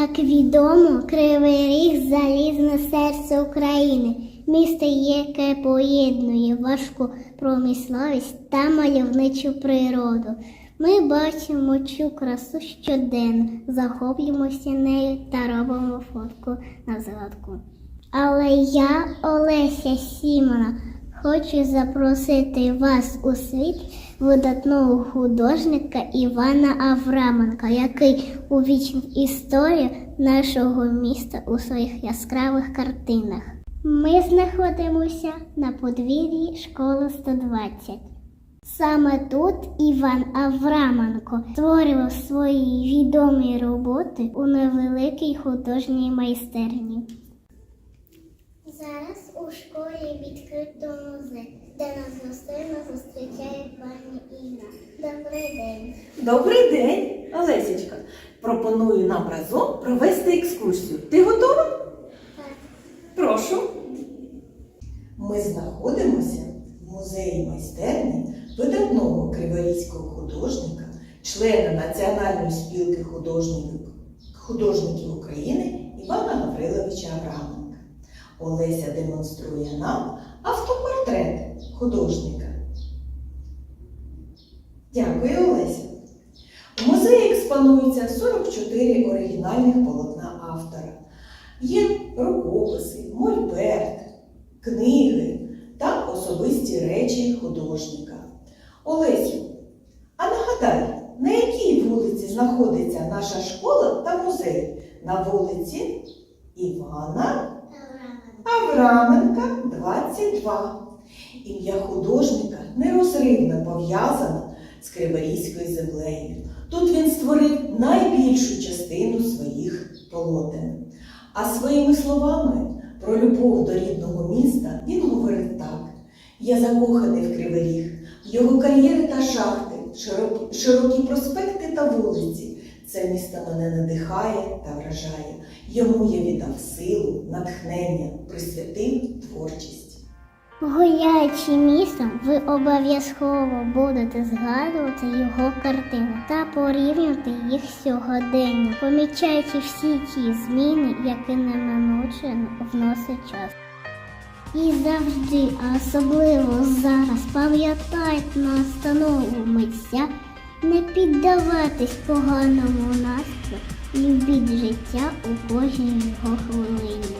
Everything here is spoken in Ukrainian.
Відомо Кривий Ріг залізне серце України. Місто, яке поєднує важку промисловість та мальовничу природу. Ми бачимо цю красу щоденно, захоплюємося нею та робимо фотку на згадку. Але я, Олеся Сімона, хочу запросити вас у світ видатного художника Івана Авраменка, який увічнив історію нашого міста у своїх яскравих картинах. Ми знаходимося на подвір'ї школи 120. Саме тут Іван Авраменко створював свої відомі роботи у невеликій художній майстерні. Зараз у школі відкрито музей, Добрий день, Олесечка. Пропоную нам разом провести екскурсію. Ти готова? Так. Прошу. Ми знаходимося в музеї майстерні видатного криворізького художника, члена Національної спілки художників, художників України Івана Гавриловича Авраменка. Олеся демонструє нам автопортрет художника. Дякую, музеї експонується 44 оригінальних полотна автора. Є рукописи, мольберт, книги та особисті речі художника. Олесю, а нагадай, на якій вулиці знаходиться наша школа та музей? На вулиці Івана Авраменка, 22. Ім'я художника нерозривно пов'язано з Криворізькою землею. Тут він створив найбільшу частину своїх полотен. А своїми словами про любов до рідного міста він говорив так: Я закоханий в Кривий Ріг, його кар'єри та шахти, широкі, проспекти та вулиці. Це місто мене надихає та вражає. Йому я віддав силу, натхнення, присвятив творчість. Гуляючи містом, ви обов'язково будете згадувати його картини та порівнювати їх сьогодення, помічаючи всі ті зміни, які неминуче вносить час. І завжди, особливо зараз, пам'ятайте настанову митця не піддаватись поганому настрою і від життя у кожній його хвилині.